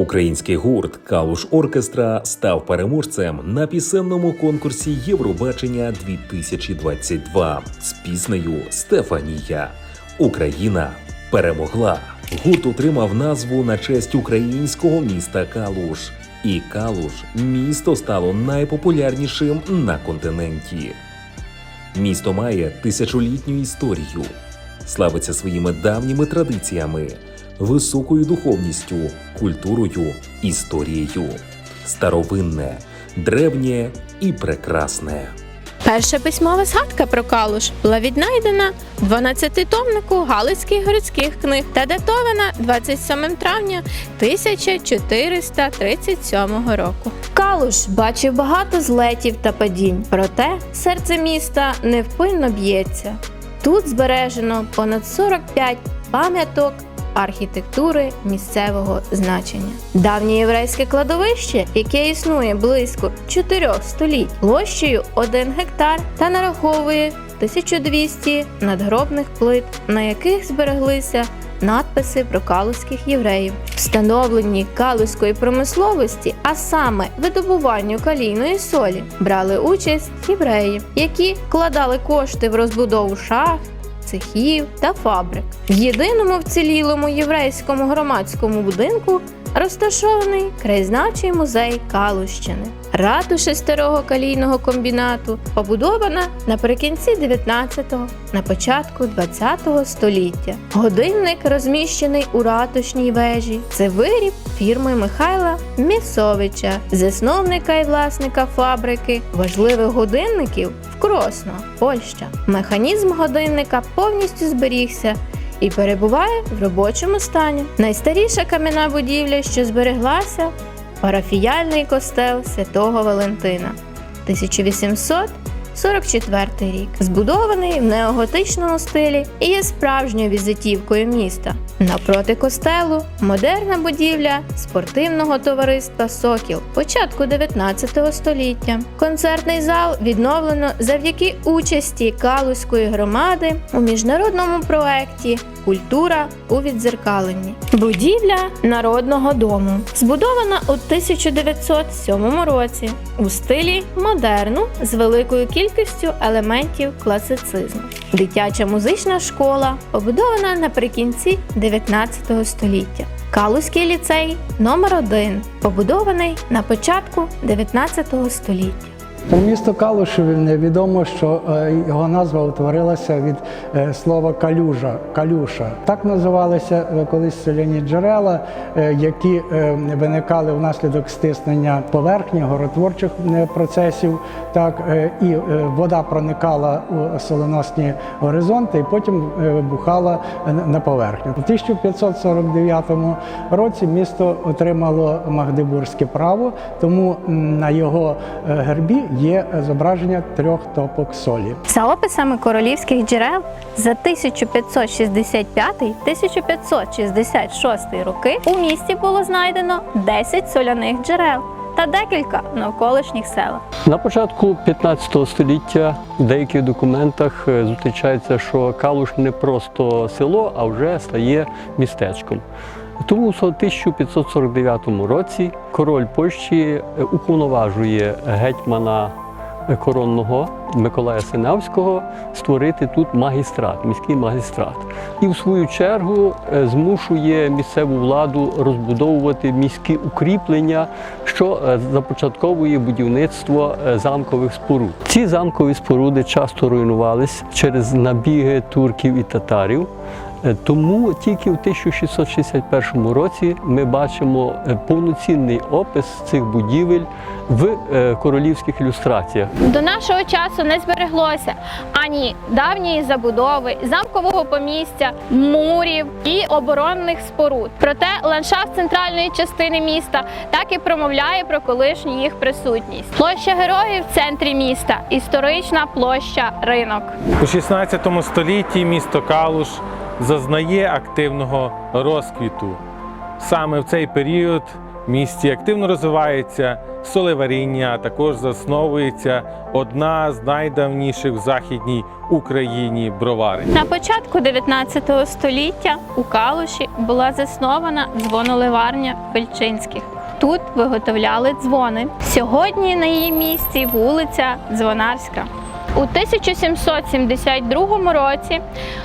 Український гурт Калуш Оркестра став переможцем на пісенному конкурсі Євробачення 2022 з піснею Стефанія. Україна перемогла. Гурт отримав назву на честь українського міста Калуш. І Калуш місто стало найпопулярнішим на континенті. Місто має тисячолітню історію, славиться своїми давніми традиціями, високою духовністю, культурою, історією, старовинне, древнє і прекрасне. Перша письмова згадка про Калуш була віднайдена в 12-томнику Галицьких городських книг та датована 27 травня 1437 року. Калуш бачив багато злетів та падінь, проте серце міста невпинно б'ється. Тут збережено понад 45 пам'яток архітектури місцевого значення. Давнє єврейське кладовище, яке існує близько 4 століть, площею 1 гектар та нараховує 1200 надгробних плит, на яких збереглися надписи про калузьких євреїв. Встановленні калузької промисловості, а саме видобуванню калійної солі, брали участь євреї, які вкладали кошти в розбудову шахт, цехів та фабрик. В єдиному вцілілому єврейському громадському будинку розташований краєзнавчий музей Калущини. Ратуша старого калійного комбінату побудована наприкінці 19-го, на початку 20-го століття. Годинник розміщений у ратушній вежі. Це виріб фірми Михайла Місовича, засновника і власника фабрики важливих годинників в Кросно, Польща. Механізм годинника повністю зберігся і перебуває в робочому стані. Найстаріша кам'яна будівля, що збереглася, парафіяльний костел святого Валентина. 1844 рік, збудований в неоготичному стилі і є справжньою візитівкою міста. Напроти костелу модерна будівля спортивного товариства Сокіл початку 19 століття. Концертний зал відновлено завдяки участі Калузької громади у міжнародному проекті Культура у відзеркаленні. Будівля народного дому збудована у 1907 році у стилі модерну з великою кількістю елементів класицизму. Дитяча музична школа побудована наприкінці 19 століття. Калузький ліцей номер 1 побудований на початку 19 століття. Про місто Калушеві відомо, що е, його назва утворилася від е, слова калюжа, калюша. Так називалися е, колись соляні джерела, які виникали внаслідок стиснення поверхні горотворчих процесів. Так і вода проникала у соленосні горизонти, і потім вибухала на поверхню. У 1549 році місто отримало Магдебурзьке право, тому на його гербі є зображення трьох топок солі. За описами королівських джерел за 1565-1566 роки у місті було знайдено 10 соляних джерел та декілька навколишніх селах. На початку 15 століття в деяких документах е, зустрічається, що Калуш не просто село, а вже стає містечком. Тому в 1549 році король Польщі е, уповноважує гетьмана е, коронного Миколая Синявського створити тут магістрат, міський магістрат. І в свою чергу е, змушує місцеву владу розбудовувати міські укріплення, що започатковує будівництво замкових споруд. Ці замкові споруди часто руйнувались через набіги турків і татарів. Е, Тому тільки в 1661 році ми бачимо е, повноцінний опис цих будівель в е, королівських ілюстраціях. До нашого часу не збереглося ані давньої забудови, замкового помістя, мурів і оборонних споруд. Проте ландшафт центральної частини міста так і промовляє про колишню їх присутність. Площа героїв в центрі міста, історична площа ринок. У 16 столітті місто Калуш зазнає активного розквіту. Саме в цей період В місті активно розвивається солеваріння, а також засновується одна з найдавніших в Західній Україні броварень. На початку 19 століття у Калуші була заснована дзвоноливарня Пельчинських. Тут виготовляли дзвони. Сьогодні на її місці вулиця Дзвонарська. У 1772 році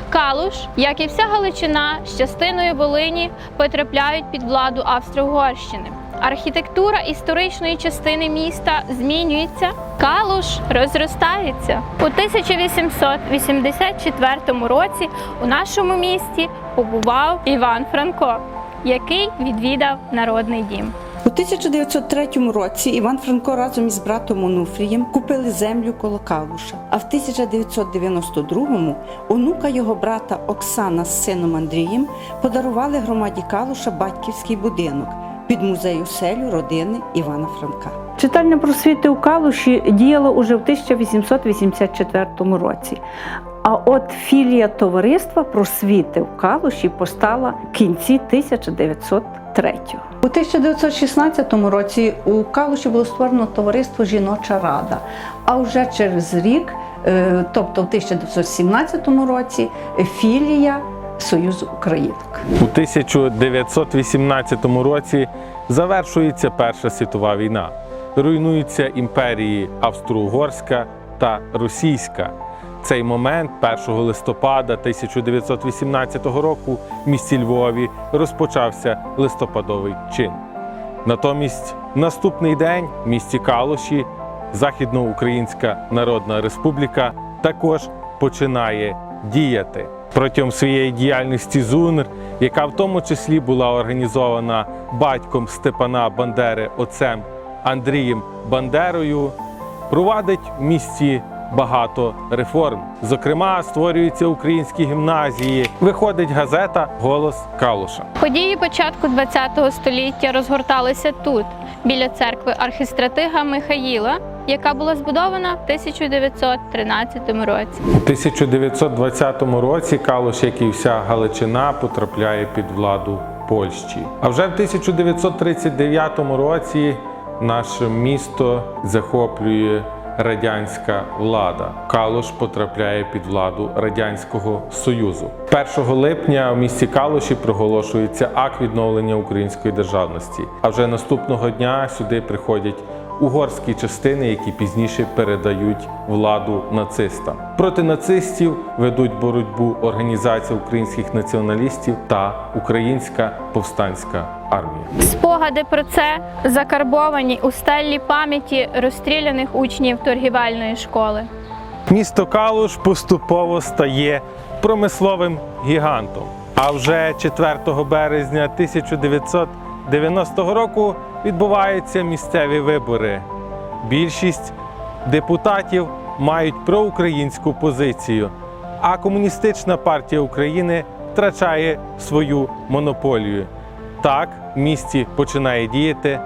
Калуш, як і вся Галичина з частиною Волині, потрапляють під владу Австро-Угорщини. Архітектура історичної частини міста змінюється, Калуш розростається. У 1884 році у нашому місті побував Іван Франко, який відвідав народний дім. У 1903 році Іван Франко разом із братом Онуфрієм купили землю коло Калуша. А в 1992-му онука його брата Оксана з сином Андрієм подарували громаді Калуша батьківський будинок під музей оселю родини Івана Франка. Читальня просвіти у Калуші діяла уже в 1884 році. А от філія товариства просвіти в Калуші постала в кінці 1903 У 1916 році у Калуші було створено товариство Жіноча Рада. А вже через рік, е, тобто в 1917 році, філія Союзу Українок. У 1918 році завершується Перша світова війна. Руйнуються імперії Австро-Угорська та Російська. Цей момент 1 листопада 1918 року в місті Львові розпочався листопадовий чин. Натомість наступний день в місті Калуші Західноукраїнська Народна Республіка також починає діяти. Протягом своєї діяльності ЗУНР, яка в тому числі була організована батьком Степана Бандери, отцем Андрієм Бандерою, провадить в місті багато реформ. Зокрема, створюються українські гімназії, виходить газета Голос Калуша. Події початку ХХ століття розгорталися тут, біля церкви архістратига Михаїла, яка була збудована в 1913 році. У 1920 році Калуш, як і вся Галичина, потрапляє під владу Польщі. А вже в 1939 році наше місто захоплює радянська влада. Калуш потрапляє під владу Радянського Союзу. 1 липня в місті Калуші проголошується акт відновлення української державності. А вже наступного дня сюди приходять угорські частини, які пізніше передають владу нацистам. Проти нацистів ведуть боротьбу Організація українських націоналістів та Українська повстанська армія. Спогади про це закарбовані у стелі пам'яті розстріляних учнів торгівельної школи. Місто Калуш поступово стає промисловим гігантом. А вже 4 березня 1990 року відбуваються місцеві вибори. Більшість депутатів мають проукраїнську позицію, а Комуністична партія України втрачає свою монополію. Так в місті починає діяти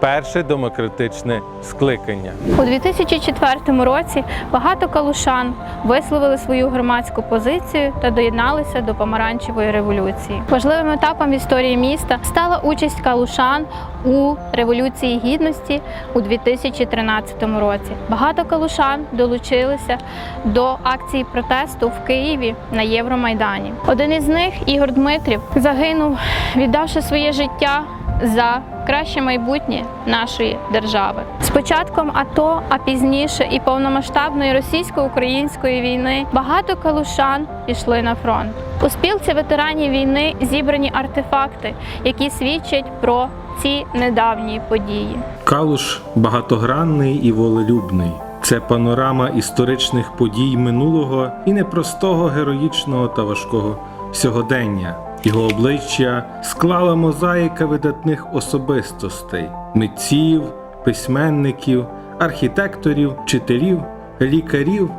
перше демократичне скликання. У 2004 році багато калушан висловили свою громадську позицію та доєдналися до помаранчевої революції. Важливим етапом історії міста стала участь калушан у революції гідності у 2013 році. Багато калушан долучилися до акції протесту в Києві на Євромайдані. Один із них, Ігор Дмитрів, загинув, віддавши своє життя за краще майбутнє нашої держави. З початком АТО, а пізніше і повномасштабної російсько-української війни багато калушан пішли на фронт. У спілці ветеранів війни зібрані артефакти, які свідчать про ці недавні події. Калуш багатогранний і волелюбний. Це панорама історичних подій минулого і непростого, героїчного та важкого сьогодення. Його обличчя склала мозаїка видатних особистостей, митців, письменників, архітекторів, вчителів, лікарів,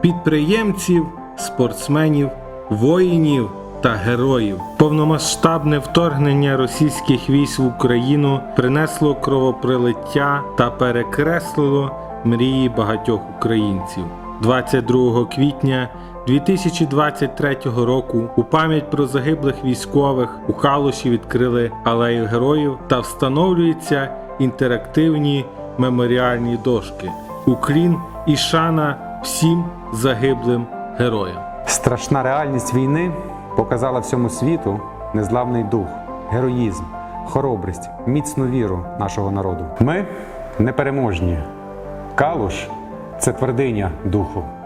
підприємців, спортсменів, воїнів та героїв. Повномасштабне вторгнення російських військ в Україну принесло кровопролиття та перекреслило мрії багатьох українців. 22 квітня 2023 року у пам'ять про загиблих військових у Калуші відкрили алею героїв та встановлюються інтерактивні меморіальні дошки. Уклін і шана всім загиблим героям. Страшна реальність війни показала всьому світу незламний дух, героїзм, хоробрість, міцну віру нашого народу. Ми непереможні. Калуш це твердиня духу.